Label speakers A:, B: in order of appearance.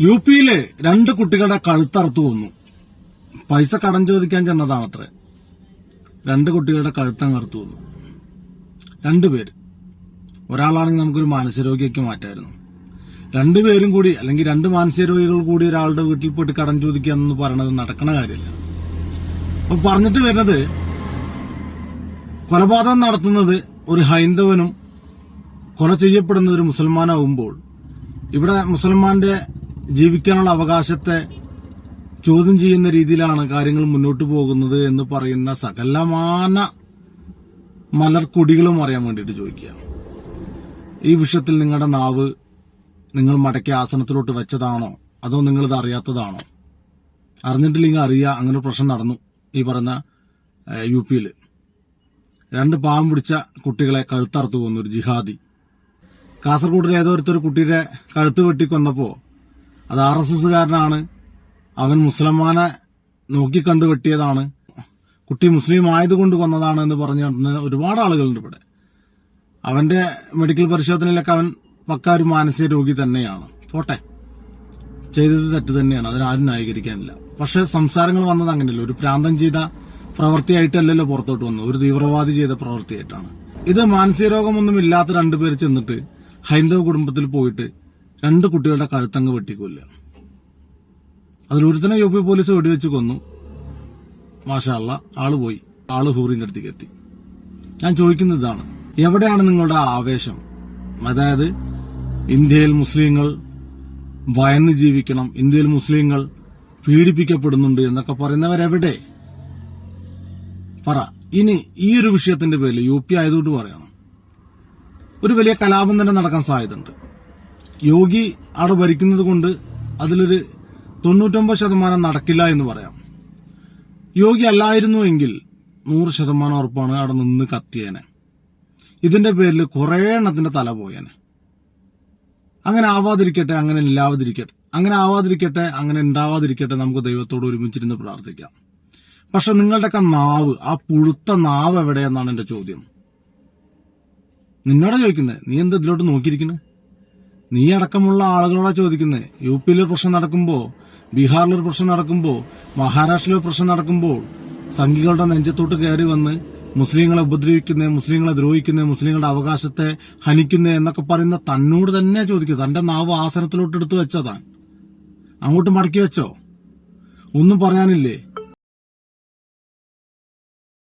A: U പിയിൽ രണ്ട് കുട്ടികളുടെ കഴുത്തറുത്തു കൊന്നു. പൈസ കടം ചോദിക്കാൻ ചെന്നതാണത്രേ. രണ്ട് കുട്ടികളുടെ കഴുത്തങ്ങ് അറുത്തു കൊന്നു രണ്ടുപേര് ഒരാളാണെങ്കിൽ നമുക്കൊരു മാനസികരോഗിയൊക്കെ മാറ്റായിരുന്നു. രണ്ടുപേരും കൂടി അല്ലെങ്കിൽ രണ്ട് മാനസികരോഗികൾ കൂടി ഒരാളുടെ വീട്ടിൽ പോയിട്ട് കടം ചോദിക്കുക എന്ന് പറയണത് നടക്കണ കാര്യമില്ല. അപ്പൊ പറഞ്ഞിട്ട് വരുന്നത് കൊലപാതകം നടത്തുന്നത് ഒരു ഹൈന്ദവനും കൊല ചെയ്യപ്പെടുന്നത് ഒരു മുസൽമാനാവുമ്പോൾ ഇവിടെ മുസൽമാന്റെ ജീവിക്കാനുള്ള അവകാശത്തെ ചോദ്യം ചെയ്യുന്ന രീതിയിലാണ് കാര്യങ്ങൾ മുന്നോട്ട് പോകുന്നത് എന്ന് പറയുന്ന സകലമാന മലർക്കൊടികളും അറിയാൻ വേണ്ടിയിട്ട് ചോദിക്കുക. ഈ വിഷയത്തിൽ നിങ്ങളുടെ നാവ് നിങ്ങൾ മടക്കി ആസനത്തിലോട്ട് വെച്ചതാണോ? അതോ നിങ്ങളിത് അറിയാത്തതാണോ? അറിഞ്ഞിട്ടില്ലെങ്കിൽ അറിയുക. അങ്ങനെ പ്രശ്നം നടന്നു ഈ പറഞ്ഞ യു പിയിൽ രണ്ട് പാവം പിടിച്ച കുട്ടികളെ കഴുത്തറുത്തു കൊന്നു ഒരു ജിഹാദി. കാസർഗോഡിൽ ഏതോ ഒരുത്തൊരു കുട്ടിയുടെ കഴുത്ത് വെട്ടിക്കൊന്നപ്പോ അത് ആർ എസ് എസ്സുകാരനാണ് അവൻ മുസ്ലിമാനെ നോക്കിക്കണ്ട് വെട്ടിയതാണ്. കുട്ടി മുസ്ലിം ആയതുകൊണ്ട് കൊന്നതാണ് എന്ന് പറഞ്ഞു ഒരുപാട് ആളുകളുണ്ട് ഇവിടെ. അവന്റെ മെഡിക്കൽ പരിശോധനയിലൊക്കെ അവൻ പക്ക ഒരു മാനസിക രോഗി തന്നെയാണ്. പോട്ടെ. ചെയ്തത് തെറ്റ് തന്നെയാണ്. അതിനാരും ന്യായീകരിക്കാനില്ല. പക്ഷെ സംസാരങ്ങൾ വന്നത് അങ്ങനെയല്ല. ഒരു പ്രാന്തം ചെയ്ത പ്രവൃത്തിയായിട്ടല്ലല്ലോ പുറത്തോട്ട് വന്നത്. ഒരു തീവ്രവാദി ചെയ്ത പ്രവൃത്തിയായിട്ടാണ്. ഇത് മാനസിക രോഗമൊന്നും ഇല്ലാത്ത രണ്ടുപേർ ചെന്നിട്ട് ഹൈന്ദവ കുടുംബത്തിൽ പോയിട്ട് രണ്ട് കുട്ടികളുടെ കഴുത്തങ്ങ് വെട്ടിക്കൊല്ല. അതിലൊരുത്തനെ യു പി പോലീസ് വെടിവെച്ച് കൊന്നു. മാഷാള്ള ആൾ പോയി. ആൾ ഹൂറിന്റെ അടുത്തേക്ക് എത്തി. ഞാൻ ചോദിക്കുന്നത് ഇതാണ്. എവിടെയാണ് നിങ്ങളുടെ ആവേശം? അതായത് ഇന്ത്യയിൽ മുസ്ലിങ്ങൾ ഭയന്ന് ജീവിക്കണം ഇന്ത്യയിൽ മുസ്ലിങ്ങൾ പീഡിപ്പിക്കപ്പെടുന്നുണ്ട് എന്നൊക്കെ പറയുന്നവരെവിടെ? പറ. ഇനി ഈ ഒരു വിഷയത്തിന്റെ പേരിൽ യു പി ആയതുകൊണ്ട് പറയണം. ഒരു വലിയ കലാപം തന്നെ നടക്കാൻ സാധ്യതയുണ്ട്. യോഗി അവിടെ ഭരിക്കുന്നത് കൊണ്ട് അതിലൊരു തൊണ്ണൂറ്റൊമ്പത് ശതമാനം നടക്കില്ല എന്ന് പറയാം. യോഗി അല്ലായിരുന്നു എങ്കിൽ നൂറ് ശതമാനം ഉറപ്പാണ് അവിടെ നിന്ന് കത്തിയേനെ. ഇതിന്റെ പേരിൽ കുറേ എണ്ണത്തിന്റെ തല പോയേനെ. അങ്ങനെ ആവാതിരിക്കട്ടെ അങ്ങനെ ഇല്ലാതിരിക്കട്ടെ അങ്ങനെ ആവാതിരിക്കട്ടെ അങ്ങനെ ഉണ്ടാവാതിരിക്കട്ടെ നമുക്ക് ദൈവത്തോട് ഒരുമിച്ചിരുന്ന് പ്രാർത്ഥിക്കാം. പക്ഷെ നിങ്ങളുടെയൊക്കെ നാവ് ആ പുഴുത്ത നാവ് എവിടെയെന്നാണ് എന്റെ ചോദ്യം. നിന്നോടാ ചോദിക്കുന്നത് നീ എന്താ ഇതിലോട്ട് നോക്കിയിരിക്കുന്നത് നീ അടക്കമുള്ള ആളുകളോടാ ചോദിക്കുന്നത് യു പിയിൽ ഒരു പ്രശ്നം നടക്കുമ്പോൾ ബീഹാറിൽ ഒരു പ്രശ്നം നടക്കുമ്പോൾ മഹാരാഷ്ട്രയിൽ ഒരു പ്രശ്നം നടക്കുമ്പോൾ സംഘികളുടെ നെഞ്ചത്തോട്ട് കയറി വന്ന് മുസ്ലിങ്ങളെ ഉപദ്രവിക്കുന്ന മുസ്ലിങ്ങളെ ദ്രോഹിക്കുന്ന മുസ്ലിങ്ങളുടെ അവകാശത്തെ ഹനിക്കുന്ന എന്നൊക്കെ പറയുന്ന തന്നോട് തന്നെ ചോദിക്കുക തന്റെ നാവ് ആസനത്തിലോട്ട് എടുത്തു വെച്ചതാ. അങ്ങോട്ട് മടക്കി വെച്ചോ? ഒന്നും പറയാനില്ലേ?